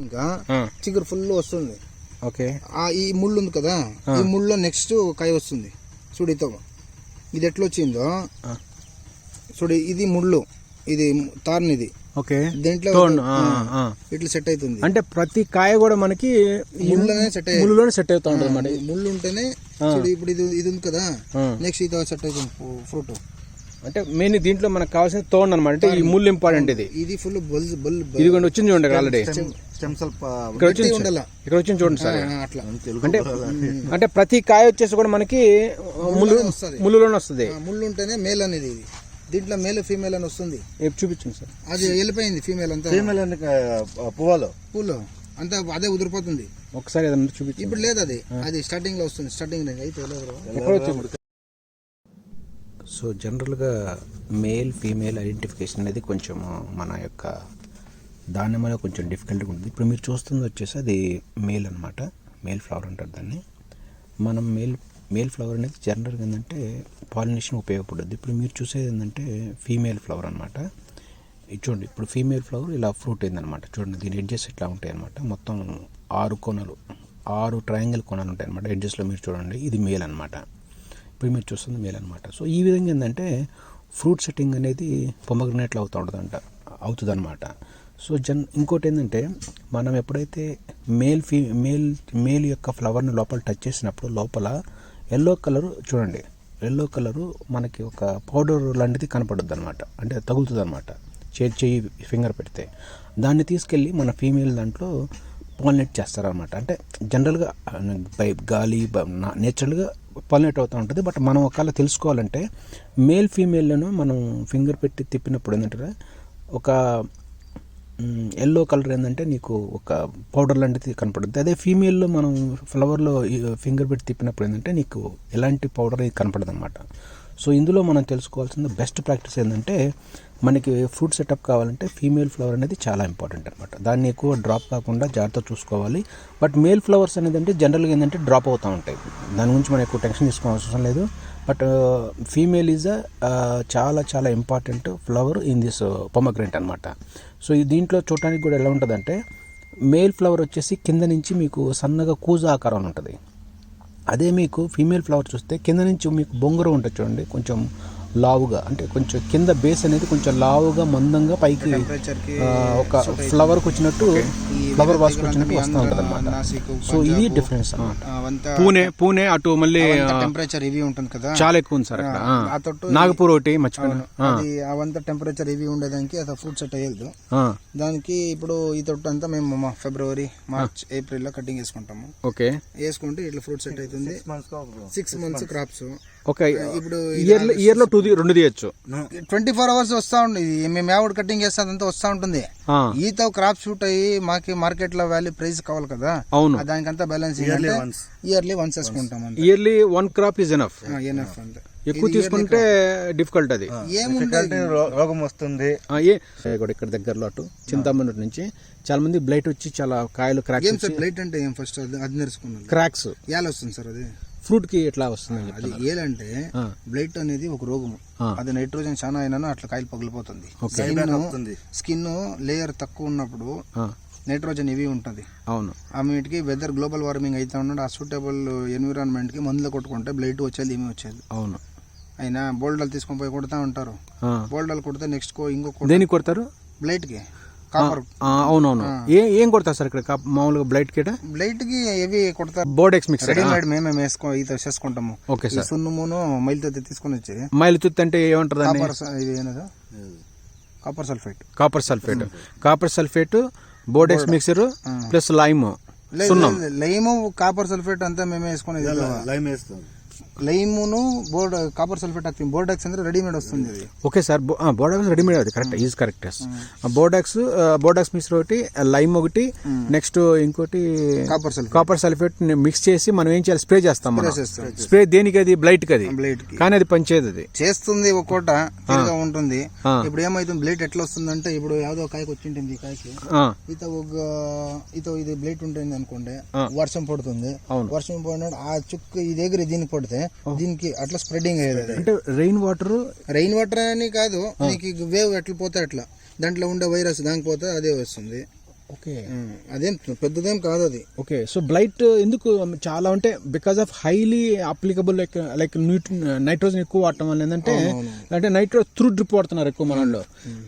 ఇంకా చిగురు ఫుల్ వస్తుంది. ఓకే. ఆ ఈ ముళ్ళు ఉంది కదా ఈ ముళ్ళో నెక్స్ట్ కాయ వస్తుంది. చూడు ఇతో ఇది ఎట్లా వచ్చిందో. చూడు ఇది ముళ్ళు. ఇది తార్నిది ఓకే. దీంట్లో. ఇట్లా సెట్ అవుతుంది. అంటే ప్రతి కాయ కూడా మనకి ముళ్ళనే సెట్ అయ్యి ముళ్ళులోనే సెట్ అవుతా ఉంటుంది ముళ్ళు ఉంటేనే చూడు ఇప్పుడు ఇది ఇది ఉంది కదా. నెక్స్ట్ ఇది సెట్ అవుతుంది. ఫ్రూట్. అంటే మెయిన్ దీంట్లో మనకు కావాల్సిన తోండ్ అనమాట అంటే ఈ ముళ్ళు ఇంపార్టెంట్ ఇది. ఇది ఫుల్ బొల్ బుల్ ఇది కొంచెం వచ్చింది చూడండి ఆల్రెడీ ఇక్కడ వచ్చింది ఇక్కడ వచ్చింది చూడండి సార్. అంటే అంటే ప్రతి కాయ వచ్చేసి కూడా మనకి ముళ్ళు ముళ్ళులోనే వస్తుంది. ముళ్ళు ఉంటేనే మేల్ అనేది ఇది. దీంట్లో మేల్ ఫీమేల్ అని వస్తుంది. చూపించండి సార్. అది వెళ్ళిపోయింది ఫీమేల్ అంతా. ఫీమేల్ అని పువ్వాలో? పూలో. అంతా అదే ఉదిరిపోతుంది. ఒకసారి చూపించి ఇప్పుడు లేదు అది. అది స్టార్టింగ్లో వస్తుంది. స్టార్టింగ్ అయితే సో జనరల్గా మేల్ ఫీమేల్ ఐడెంటిఫికేషన్ అనేది కొంచెం మన యొక్క దానిమ్మలో కొంచెం డిఫికల్ట్గా ఉంటుంది. ఇప్పుడు మీరు చూస్తుంది వచ్చేసి అది మేల్ అనమాట మేల్ ఫ్లవర్ అంటారు దాన్ని. మనం మేల్ మేల్ ఫ్లవర్ అనేది జనరల్గా ఏంటంటే పాలినేషన్ ఉపయోగపడుద్ది. ఇప్పుడు మీరు చూసేది ఏంటంటే ఫీమేల్ ఫ్లవర్ అనమాట చూడండి ఇప్పుడు ఫీమేల్ ఫ్లవర్ ఇలా ఫ్రూట్ అయిందనమాట చూడండి దీని ఎడ్జెస్ ఇట్లా ఉంటాయి అనమాట మొత్తం ఆరు కొనలు ఆరు ట్రయాంగిల్ కొనలు ఉంటాయి అనమాట ఎడ్జెస్లో మీరు చూడండి ఇది మేల్ అనమాట ఇప్పుడు చూస్తుంది మేల్ అనమాట సో ఈ విధంగా ఏంటంటే ఫ్రూట్ సెట్టింగ్ అనేది పొమగ్రనేట్లు అవుతూ ఉంటుందంట అవుతుందన్నమాట సో జన్ ఇంకోటి ఏంటంటే మనం ఎప్పుడైతే మేల్ ఫీ మేల్ మేల్ యొక్క ఫ్లవర్ని లోపల టచ్ చేసినప్పుడు లోపల ఎల్లో కలర్ చూడండి ఎల్లో కలరు మనకి ఒక పౌడర్ లాంటిది కనపడుద్ది అనమాట అంటే తగులుతుంది అనమాట చేయి చేయి ఫింగర్ పెడితే. దాన్ని తీసుకెళ్ళి మన ఫీమేల్ దాంట్లో పాలినేట్ చేస్తారనమాట అంటే జనరల్గా బై గాలి నేచురల్గా పాలినేట్ అవుతూ ఉంటుంది. బట్ మనం ఒకవేళ తెలుసుకోవాలంటే మేల్ ఫీమేల్లను మనం ఫింగర్ పెట్టి తిప్పినప్పుడు ఏంటంటే ఒక ఎల్లో కలర్ ఏంటంటే నీకు ఒక పౌడర్ లాంటిది కనపడుతుంది అదే ఫీమేల్లో మనం ఫ్లవర్లో ఫింగర్ పెట్టి తిప్పినప్పుడు ఏంటంటే నీకు ఎలాంటి పౌడర్ కనపడదు అనమాట సో ఇందులో మనం తెలుసుకోవాల్సిన బెస్ట్ ప్రాక్టీస్ ఏంటంటే మనకి ఫ్రూట్ సెటప్ కావాలంటే ఫీమేల్ ఫ్లవర్ అనేది చాలా ఇంపార్టెంట్ అనమాట దాన్ని ఎక్కువ డ్రాప్ కాకుండా జాగ్రత్త చూసుకోవాలి. బట్ మేల్ ఫ్లవర్స్ అనేది అంటే జనరల్గా ఏంటంటే డ్రాప్ అవుతూ ఉంటాయి. దాని గురించి మనం ఎక్కువ టెన్షన్ తీసుకోవాల్సిన అవసరం లేదు. బట్ ఫీమేల్ ఈజ్ అ చాలా చాలా important flower in this pomegranate అనమాట సో ఈ దీంట్లో చూడటానికి కూడా ఎలా ఉంటుందంటే మేల్ ఫ్లవర్ వచ్చేసి కింద నుంచి మీకు సన్నగా కూజ ఆకారం ఉంటుంది. అదే మీకు ఫీమేల్ ఫ్లవర్ చూస్తే కింద నుంచి మీకు బొంగుర ఉంటుంది చూడండి. కొంచెం లావుగా అంటే కొంచెం కింద బేస్ అనేది కొంచెం లావుగా మందంగా పైకి ఒక ఫ్లవర్కి వచ్చినట్టు ఫ్లవర్ వాస్కి వచ్చినట్టు వస్తూ ఉంటుంది అనమాట సో ఇది డిఫరెన్స్ అవంతా పూణే పూణే అటు మళ్ళీ టెంపరేచర్ ఇవి ఉంటుంది కదా. చాలా ఎక్కువ ఉంది సార్ నాగపూర్ ఒకటి మర్చిపోయాను. అది అవంతా టెంపరేచర్ ఇవి ఉండేదానికి అది ఫ్రూట్ సెట్ అయ్యేది. దానికి ఇప్పుడు ఈ తొట్టు అంతా మేము మా ఫిబ్రవరి మార్చ్ ఏప్రిల్లో కటింగ్ వేసుకుంటాము ఓకే. వేసుకుంటే ఇట్లా ఫ్రూట్ సెట్ అవుతుంది. Six months crops okay. ఇప్పుడు ఇయర్ ఇయర్లో టూ రెండు తీయచ్చు. ట్వంటీ ఫోర్ అవర్స్ వస్తా ఉంది. ఇది మేము యావడ్ కటింగ్ చేస్తే అదంతా వస్తా ఉంటుంది. ఈతో క్రాప్ షూట్ అయ్యి మాకి మార్కెట్లో వాల్యూ ప్రైస్ కావాలి కదా అవును. దానికంతా బ్యాలెన్స్ ఇయర్లీ వన్స్ వేసుకుంటాం yearly one crop is enough enough అంతే. ఎక్కువ తీసుకుంటే డిఫికల్ట్ అది. రోగం వస్తుంది. ఆ, ఏ ఏ కూడా ఇక్కడ దగ్గరలో అటు చింతామణి నుంచి చాలా మంది బ్లైట్ వచ్చి చాలా కాయలు క్రాక్స్ సార్ బ్లైట్ అంటే ఏం ఫస్ట్ అది నేర్చుకున్నాను క్రాక్స్ ఏల వస్తుంది సార్ అది? ఫ్రూట్కి ఎట్లా వస్తుంది అది ఏలంటే. బ్లైట్ అనేది ఒక రోగము. అది నైట్రోజన్ చాలా అయినా అట్లా కాయలు పగిలిపోతుంది. స్కిన్ స్కిన్ లేయర్ తక్కువ ఉన్నప్పుడు ఆ, నైట్రోజన్ ఇవి ఉంటుంది. అవును. ఆ వీటికి వెదర్ గ్లోబల్ వార్మింగ్ అయితే ఉన్నాడు ఆ సూటబుల్ ఎన్విరాన్మెంట్కి మందులు కొట్టుకుంటే బ్లైట్ వచ్చేది ఏమి వచ్చేది. అవును. అయినా బోల్డల్ తీసుకొని పోయి కొడతా ఉంటారు. ఆ. బోల్డల్ కొడితే నెక్స్ట్ కో ఇంకో దేనికి కొడతారు? బ్లైట్కి. కాపర్ ఆ, అవునవును. ఏ ఏం కొడతారు సార్ ఇక్కడ? మామూలుగా బ్లైట్ కిట బ్లైట్కి ఎవి కొడతారు? బోర్డెక్స్ మిక్స్ రెడీమేడ్ మేమే వేసుకో ఇది చేసుకుంటాము ఓకే సార్. సున్నుమును మైలుతో తీసుకొని వచ్చి మైలు తుత్తి అంటే ఏమంటారు కాపర్ ఇది ఏనదా copper sulphate copper sulphate copper sulphate Bordeaux mixer plus lime. Lime copper sulphate అంతా మేమే వేసుకునేది లైమ్ వేస్తాం. లైమును బోర్డ్ కాపర్ సల్ఫేట్ ఆక్సిన్ బోర్డాక్స్ అంటే రెడీమేడ్ వస్తుంది. ఓకే సార్ బోర్డాక్స్ రెడీమేడ్ అది correct is correct Bordeaux hmm. Bordeaux mix ఒకటి లైమ్ ఒకటి hmm. నెక్స్ట్ ఇంకోటి copper sulphate. Copper sulphate mix చేసి మనం ఏం చేయాలి? స్ప్రే చేస్తాం స్ప్రే దేనికి అది. బ్లైట్ కది కానీ అది పనిచేది అది. చేస్తుంది ఒక్కోట ఉంటుంది. ఇప్పుడు ఏమైతుంది? బ్లైట్ ఎట్లా వస్తుందంటే ఇప్పుడు యాదో కాయకి వచ్చింటుంది కాయకి. ఇత ఒక ఇత ఇది బ్లైట్ ఉంటుంది అనుకోండి వర్షం పడుతుంది. వర్షం పడినప్పుడు ఆ చుక్క ఈ దగ్గర దీనికి పడితే దీనికి అట్లా స్ప్రెడింగ్ అయ్యేది. అంటే రెయిన్ వాటర్ రెయిన్ వాటర్ అని కాదు నీకు వేవ్ ఎట్లా పోతే అట్లా. దాంట్లో ఉండే వైరస్ దానికి పోతే అదే వస్తుంది. ఓకే. అదేం పెద్దదేం కాదు అది ఓకే. సో బ్లైట్ ఎందుకు చాలా అంటే because of highly applicable like like nitrogen ఎక్కువ వాడటం వల్ల ఏంటంటే అంటే నైట్రో త్రూ డ్రిప్ వాడుతున్నారు ఎక్కువ మనలో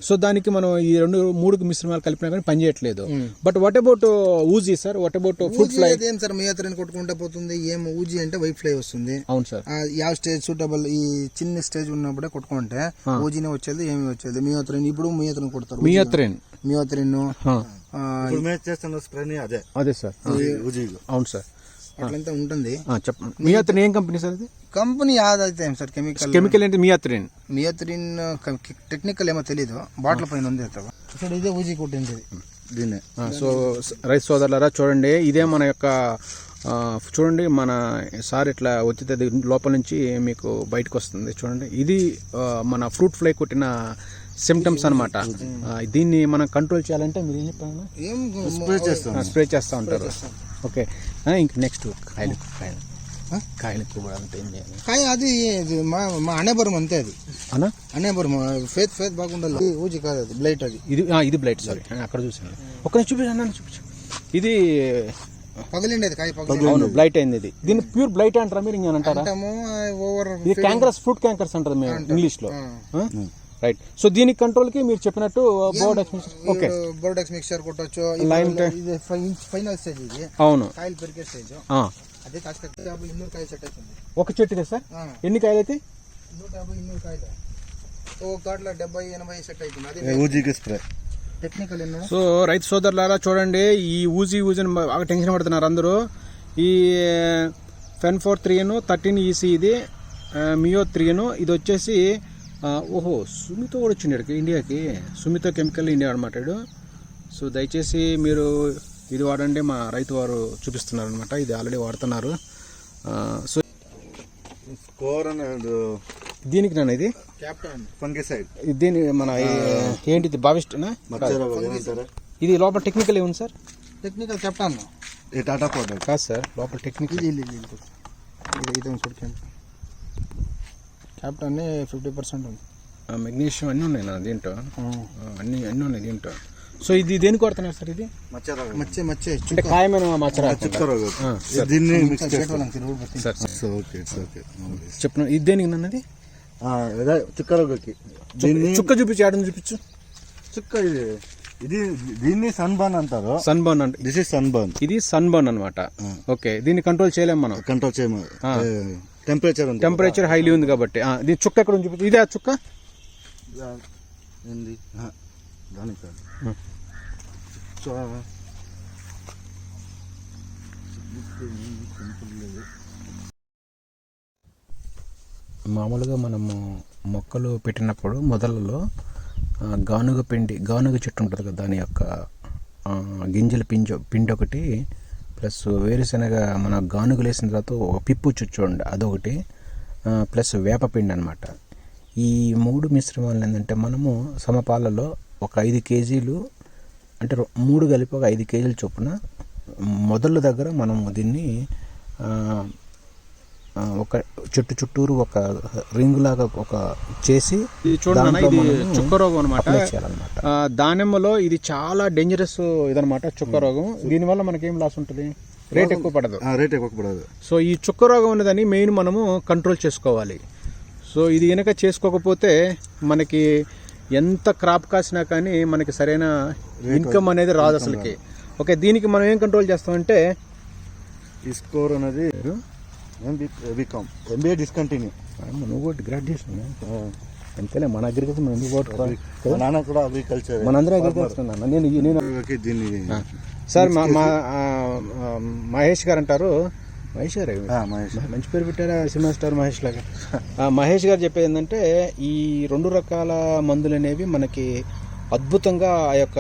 సో దానికి మనం ఈ రెండు మూడు మిశ్రమాలు కలిపినా కానీ పని చేయట్లేదు. But what about uzi sir what about uzi fly అదేం సార్ మీ అతని కొట్టుకుంటా పోతుంది. ఏం ఊజీ అంటే వైట్ ఫ్లై వస్తుంది. అవును సార్ యావ స్టేజ్ సూటబుల్ ఈ చిన్న స్టేజ్ ఉన్నప్పుడే కొట్టుకుంటే ఊజీనే వచ్చేది ఏమి వచ్చేది? మీ అతను ఇప్పుడు మీ అతను కొడతారు. మీ అత్రేన్. మీ అతను చేస్తున్న స్ప్రేని అదే. అదే సార్. అవును సార్. అట్లంతా ఉంటుంది. చెప్పండి ఏం కంపెనీ సార్ అది కంపెనీ యాదైతే సార్ కెమికల్. కెమికల్ ఏంటి? మియత్రిన్ టెక్నికల్ ఏమో తెలీదు. బాటిల్ పైన ఉంది ఇదే ఊజీ కొట్టింది. దీన్నే. సో రైతు సోదరులారా చూడండి ఇదే మన యొక్క చూడండి మన సార్ ఇట్లా ఒత్తితే లోపల నుంచి మీకు బయటకు వస్తుంది. చూడండి ఇది మన ఫ్రూట్ ఫ్లై కొట్టిన సిమ్టమ్స్ అనమాట దీన్ని మనం కంట్రోల్ చేయాలంటే మీరు ఏం చెప్పారు ఏం స్ప్రే చేస్తాం. స్ప్రే చేస్తూ ఉంటారు. ఓకే. ఇంక నెక్స్ట్ కాయలు కాయలు. కాయలకు కూడా అంత ఏం చేయాలి? కానీ అది ఇది మా మా అనేబరం అంతే అది. అనా? అనేబరం ఫేత్ ఫేత్ బాగుండాలి. ఇది ఊజీ కాదు అది బ్లైట్ అది. ఇది ఇది బ్లైట్ సారీ అక్కడ చూసాను ఒక చూపించు అన్న చూపించు. ఇది పగిలిండి అది కాయ పగిలి అవును బ్లైట్ అయింది ఇది. దీన్ని ప్యూర్ బ్లైట్ అంటారా మీరు ఇంకా అంటారా? ఓవర్ ఇది క్యాంకరస్ ఫ్రూట్ క్యాంకర్స్ అంటారు మేము ఇంగ్లీష్లో. రైట్ సో దీని కంట్రోల్కి మీరు చెప్పినట్టు బోర్డ్ ఓకే బోర్డెక్స్ మిక్చర్ కొట్టొచ్చు. ఇప్పుడు ఇది ఫైనల్ స్టేజ్ ఇది. అవును. కాయలు పెరిగే స్టేజ్ ఆ. అదే కాస్త యాభై ఇన్నూరు కాయలు సెట్ అవుతుంది. ఒక చెట్టుకే సార్? ఎన్ని కాయలు అయితే? నూట యాభై ఇన్నూరు కాయలు. ఒక కాట్ల డెబ్బై ఎనభై సెట్ అవుతుంది. అదే ఊజీకి స్ప్రే టెక్నికల్ ఎన్నో సో రైతు సోదరులారా చూడండి ఈ ఊజీ ఊజీని బాగా టెన్షన్ పడుతున్నారు అందరూ. ఈ ఫెన్ ఫోర్ త్రీను థర్టీన్ ఈసీ ఇది మియో త్రీను ఇది వచ్చేసి ఓహో సుమితో కూడా వచ్చిండు ఇక్కడికి ఇండియాకి సుమితో కెమికల్ ఇండియా అనమాట వీడు సో దయచేసి మీరు ఇది వాడండి మా రైతు వారు చూపిస్తున్నారు అనమాట ఇది ఆల్రెడీ వాడుతున్నారు ఆ, సో స్కోర్ దీనికి నన్ను ఇది ఫంగిసైడ్ ఇది దీని మన ఏంటిది ఏమంటారా ఇది లోపల టెక్నికల్ ఏముంది సార్ టెక్నికల్ కెప్టెన్ ఈ టాటా ప్రోడక్ట్ కాదు సార్ లోపల టెక్నికల్ ఇది ఇది ఇది క్యాప్టెన్ ఫిఫ్టీ పర్సెంట్ ఉంది. మెగ్నీషియం అన్నీ ఉన్నాయి నా దీంట్లో. అన్ని అన్నీ ఉన్నాయి దీంట్లో. సో ఇది దేనికి కొడుతున్నారు సార్ ఇది? మచ్చే మచ్చే అంటే ఖాయమైన మచ్చరా దీన్ని చెప్పిన ఇది దేనికి నన్నది చుక్కరొగకి దీన్ని చుక్క చూపించి ఆడని చూపించు. చుక్క ఇది ఇది దీన్ని సన్ బర్న్ అంటారు. సన్ బర్న్ అంటే దిస్ ఇస్ సన్ బర్న్ ఇది సన్ బర్న్ అనమాట ఓకే దీన్ని కంట్రోల్ చేయలేం మనం. కంట్రోల్ చేయము టెంపరేచర్ ఉంటుంది టెంపరేచర్ హైలీ ఉంది కాబట్టి. దీని చుక్క ఎక్కడ ఉంది ఇదే ఆ చుక్క? ఏంది? మామూలుగా మనము మొక్కలు పెట్టినప్పుడు మొదలలో గానుగ పిండి గానుగ చెట్టు ఉంటుంది కదా దాని యొక్క గింజల పిండి పిండి ఒకటి ప్లస్ వేరుశనగ మన గానుగలేసిన తర్వాత ఒక పిప్పు చుచ్చోండి అదొకటి. ప్లస్ వేపపిండి అనమాట ఈ మూడు మిశ్రమాలు ఏంటంటే మనము సమపాలలో ఒక ఐదు కేజీలు అంటే మూడు కలిపి ఒక ఐదు కేజీల చొప్పున మొదళ్ళ దగ్గర మనము దీన్ని ఒక చెట్టు చుట్టూరు ఒక రింగ్ లాగా ఒక చేసి దాంట్లో మనము చుక్క రోగం అనమాట దానిమ్మలో ఇది చాలా డేంజరస్ ఇదనమాట చుక్క రోగం. దీనివల్ల మనకేం లాస్ ఉంటుంది? రేట్ ఎక్కువ పడదు. రేట్ ఎక్కువ పడదు. సో ఈ చుక్క రోగం ఉన్నదని మెయిన్ మనము కంట్రోల్ చేసుకోవాలి. సో ఇది కనుక చేసుకోకపోతే మనకి ఎంత క్రాప్ కాసినా కానీ మనకి సరైన ఇన్కమ్ అనేది రాదు అసలుకి. ఓకే దీనికి మనం ఏం కంట్రోల్ చేస్తామంటే ఈ స్కోర్ అనేది బీకామ్ ఎంబీఏ డిస్కంటిన్యూ అమ్మ, నువ్వు కూడా గ్రాడ్యుయేషన్ అంతేలే మన అగ్రికల్చర్ మనం ఎందుకు పోగొట్టుకోవాలి? మా నాన్న కూడా అగ్రికల్చర్. మనందరం అగ్రికల్చర్ నేను నేను దీన్ని సార్ మా మహేష్ గారు అంటారు. మహేష్ గారు? మంచి పేరు పెట్టారా సినిమా స్టార్ మహేష్ లాగా? మహేష్ గారు చెప్పేది ఏంటంటే ఈ రెండు రకాల మందులు అనేవి మనకి అద్భుతంగా ఆ యొక్క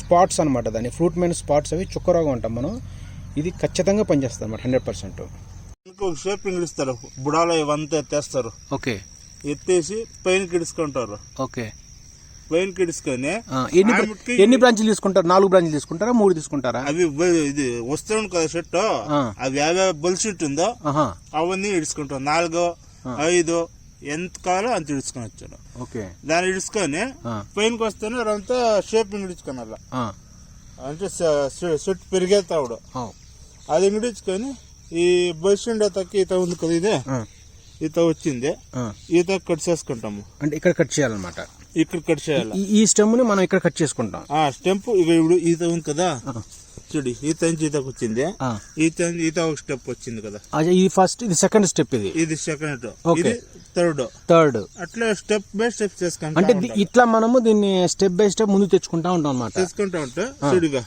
స్పాట్స్ అనమాట దాని ఫ్రూట్ మెయిన్ స్పాట్స్ అవి చుక్కరోగం అంటాం మనం. ఇది ఖచ్చితంగా పనిచేస్తుంది అనమాట హండ్రెడ్ పర్సెంట్. షేపింగ్ ఇస్తారు బుడాలో ఇవంతా ఎత్తేస్తారు. ఓకే. ఎత్తేసి పైన కిడుచుకుంటారు ఓకే. పైన కిడుచుకొని ఎన్ని ఎన్ని బ్రాంచ్లు తీసుకుంటారు? నాలుగు బ్రాంచ్లు తీసుకుంటారా? మూడు తీసుకుంటారా? అవి ఇది వస్తుంది కదా షర్టు? ఆ. అవి యాభై బొల్షిట్ ఉందో అవన్నీ ఇడుచుకుంటాం నాలుగు ఐదు ఎంత కావాలో అంత ఇడుచుకొని వచ్చాడు ఓకే. దాన్ని ఇడుచుకొని ఆ. పైనకి వస్తేనే అదంతా షేపింగ్ ఇడుచుకోనాల ఆ. అంటే చెట్టు పెరిగేతావుడు అది ఇంగిడించుకొని ఈ బస్ స్టాండ్ తక్క ఈత ఉంది కదా ఇదే? ఈత వచ్చింది. ఈత కట్ చేసుకుంటాము. అంటే ఇక్కడ కట్ చేయాలన్నమాట. ఇక్కడ కట్ చేయాలి? ఈ- ఈ స్టెమ్ని మనం ఇక్కడ కట్ చేసుకుంటాం. ఆ స్టెంప్ ఇక ఇప్పుడు ఈత ఉంది కదా? చూడు ఈత నుంచి ఈతకు వచ్చింది. ఈత ఈత ఒక స్టెప్ వచ్చింది కదా? అదే ఇది ఫస్ట్ ఇది సెకండ్ స్టెప్ ఇది. ఇది సెకండ్. ఇది థర్డ్. థర్డ్. అట్లా స్టెప్ బై స్టెప్ చేసుకుంటా అంటే ఇట్లా మనము దీన్ని స్టెప్ బై స్టెప్ ముందు తెచ్చుకుంటా ఉంటాం అనమాట చేసుకుంటా ఉంటే. చూడుగా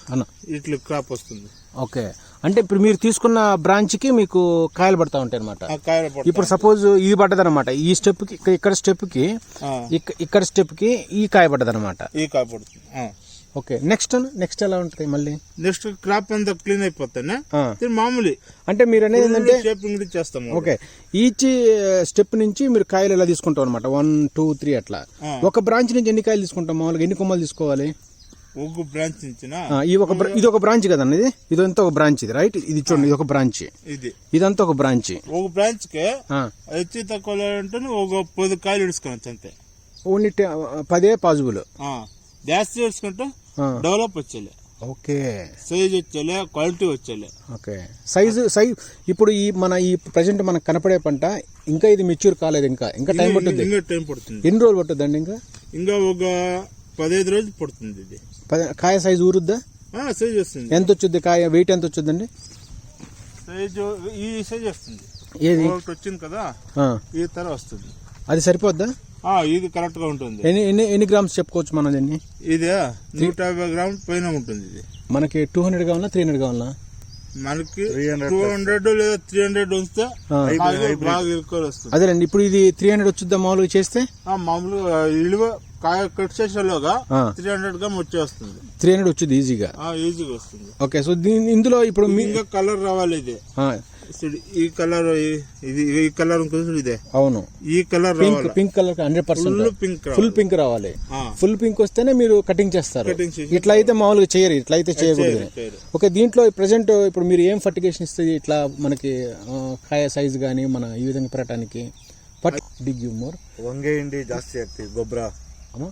ఇట్లా క్రాప్ వస్తుంది. ఓకే. అంటే ఇప్పుడు మీరు తీసుకున్న బ్రాంచ్కి మీకు కాయలు పడతా ఉంటాయి అనమాట ఇప్పుడు సపోజ్ ఇది పడ్డదనమాట ఈ స్టెప్కి ఇక్కడ- ఇక్కడ స్టెప్కి ఆ, ఇక్క- ఇక్కడ స్టెప్కి ఈ కాయ పడ్డదనమాట ఈ కాయ పడుతుంది. ఓకే నెక్స్ట్ నెక్స్ట్ ఎలా ఉంటుంది మళ్ళీ? నెక్స్ట్ క్రాప్ అంతా క్లీన్ అయిపోతానే మామూలు. అంటే మీరు అనేది ఏంటంటే షేపింగ్ చేస్తాము ఓకే ఈచ్ స్టెప్ నుంచి మీరు కాయలు ఎలా తీసుకుంటాం అనమాట వన్ టూ త్రీ అట్లా. ఒక బ్రాంచ్ నుంచి ఎన్ని కాయలు తీసుకుంటాం? మామూలుగా ఎన్ని కొమ్మలు తీసుకోవాలి? ఒక బ్రాంచ్ ఈ ఒక ఇది ఒక బ్రాంచ్ కదండి ఇది? ఇదంతా ఒక బ్రాంచ్ ఇది రైట్? ఇది చూడండి ఇది ఒక బ్రాంచ్. ఇది. ఇదంతా ఒక బ్రాంచ్. ఒక బ్రాంచ్కి హెచ్చు తక్కువ అంటే ఒక పది కాయలు ఇడుచుకోవచ్చు అంతే. ఓన్లీ పదే పాజిబుల్. జాస్తి ఇడుచుకుంటే డెవలప్ వచ్చేలే. ఓకే. సైజ్ వచ్చేలే క్వాలిటీ వచ్చేలే. ఓకే. సైజు సైజ్ ఇప్పుడు ఈ మన ఈ ప్రజెంట్ మనకు కనపడే పంట ఇంకా ఇది మెచ్యూర్ కాలేదు ఇంకా. ఇంకా టైం ఇంకా టైం పడుతుంది. ఎన్ని రోజులు పట్టుద్దండి ఇంకా? ఇంకా ఒక పదహైదు రోజులు పడుతుంది ఇది. పద- కాయ సైజు ఊరుద్దా? ఆ, సైజ్ వస్తుంది. ఎంత వచ్చుద్ది కాయ? వెయిట్ ఎంత వచ్చుద్దండి సైజ్ ఈ సైజ్ వస్తుంది. ఏది? ఒకటి వచ్చింది కదా ఆ, ఈ తర వస్తుంది. అది సరిపోద్దా? ఆ, ఇది కరెక్ట్గా ఉంటుంది. ఎన్ని ఎన్ని ఎన్ని గ్రామ్స్ చెప్పుకోవచ్చు మనం దీన్ని? ఇది నూట యాభై గ్రాముల పైన ఉంటుంది ఇది. మనకి టూ హండ్రెడ్ కావాలా త్రీ హండ్రెడ్ కావాలా? మనకి టూ హండ్రెడ్ లేదా త్రీ హండ్రెడ్ బాగా ఎక్కువ వస్తుంది. అదేనండి ఇప్పుడు ఇది త్రీ హండ్రెడ్ వచ్చుద్దా మామూలుగా చేస్తే? ఆ, మామూలుగా ఇలువ కాయ కట్ చేసేలోగా త్రీ హండ్రెడ్గా వచ్చేస్తుంది త్రీ హండ్రెడ్ వచ్చింది ఈజీగా ఈజీగా వస్తుంది. ఓకే సో ఇందులో ఇప్పుడు ఇంకా కలర్ రావాలి ఇది. ఈ కలర్ ఇది ఈ కలర్ ఇదే. అవును. ఈ colour pink pink colour hundred percent full pink full pink రావాలి. ఫుల్ పింక్ వస్తేనే మీరు కటింగ్ చేస్తారు. ఇట్లా అయితే మామూలుగా చేయరు ఇట్లా అయితే చేయకూడదు. ఓకే దీంట్లో ప్రెసెంట్ ఇప్పుడు మీరు ఏం ఫర్టికేషన్ ఇస్తుంది ఇట్లా మనకి కాయ సైజ్ కానీ మన ఈ విధంగా పెట్టడానికి పట్ డిగ్ మోర్ వంగే ఇండి జాస్తి ಆಗ್ತೀವಿ అమ్మా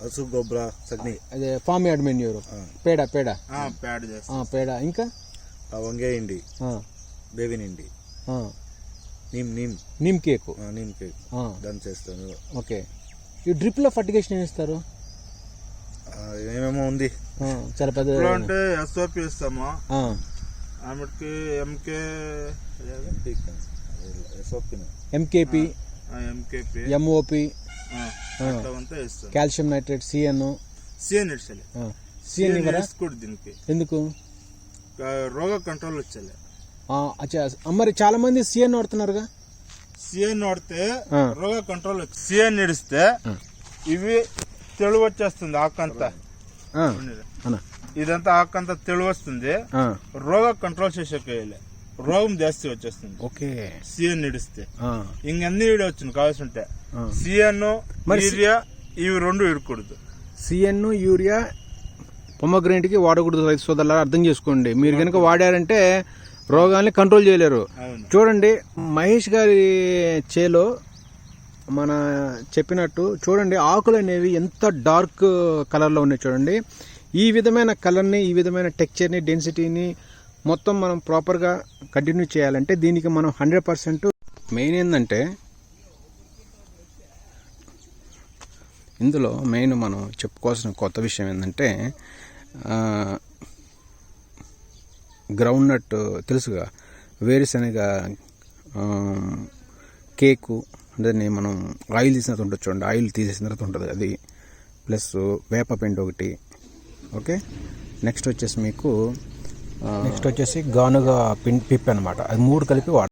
ಹಸು ಗೊಬ್ಬರ ಸಗಣಿ అదే ఫామ్ యార్డ్ మెన్యూర్ పేడ పేడ ఆ, ప్యాడ్ చేస్తాం ఆ, పేడ ఇంకా ಆ వంగే ಹಿಂಡಿ ఆ, ಬೇವಿನ ಹಿಂಡಿ ఆ, నీమ్ నీమ్ నీమ్ కేకు ఆ, నీమ్ కేక్ ఆ, దాన్ని చేస్తాను ఓకే ఈ డ్రిప్లో ఫర్టిగేషన్ ఏం ఇస్తారు ఆ, ఏమేమో ఉంది ఆ, చాలా పెద్ద ఇప్పుడు అంటే ఎస్ఓపి ఇస్తాము ఆ, ఆమెకి ఎంకే సొప్పిన ఎంకేపి ఎంకేపి ఎంఓపి అంతా ఇస్తాం calcium nitrate CN CN ఇడ్చలే CN దీనికి. ఎందుకు? రోగ కంట్రోల్ వచ్చలే. ఆ, అచ్చా ఆ, మరి చాలా మంది సిఎన్ వాడుతున్నారుగా? సిఎన్ వాడితే. రోగ కంట్రోల్ సిఎన్ ఇడిస్తే ఇవి తెలు వచ్చేస్తుంది ఆకంతా. ఇదంతా ఆకంతా తెలు వస్తుంది. రోగ కంట్రోల్ చేసేకేయాలి రోగం జాస్తి వచ్చేస్తుంది. ఓకే. సిఎన్ ఇడిస్తే ఆ, ఇంకన్నీ ఇడవచ్చు కావాల్సి ఉంటే. సిఎన్ యూరియా ఇవి రెండు ఇడకూడదు సిఎన్ యూరియా పొమ్మగ్రేంట్కి వాడకూడదు రైతు సోదరులారా అర్థం చేసుకోండి. మీరు కనుక వాడారంటే రోగాల్ని కంట్రోల్ చేయలేరు. చూడండి మహేష్ గారి చేలో మన చెప్పినట్టు చూడండి ఆకులు అనేవి ఎంత డార్క్ కలర్లో ఉన్నాయి చూడండి. ఈ విధమైన కలర్ని ఈ విధమైన టెక్చర్ని డెన్సిటీని మొత్తం మనం ప్రాపర్గా కంటిన్యూ చేయాలంటే దీనికి మనం హండ్రెడ్ పర్సెంట్ మెయిన్ ఏంటంటే ఇందులో మెయిన్ మనం చెప్పుకోవాల్సిన కొత్త విషయం ఏంటంటే గ్రౌండ్ నట్ తెలుసుగా వేరుశనగ కేకు దాన్ని మనం ఆయిల్ తీసిన తర్వాత ఉంటుంది చూడండి. ఆయిల్ తీసేసిన తర్వాత ఉంటుంది అది. ప్లస్ వేప పిండి ఒకటి. ఓకే? నెక్స్ట్ వచ్చేసి మీకు నెక్స్ట్ వచ్చేసి గానుగా పిన్ పిప్ అనమాట అది మూడు కలిపి వాడతాం.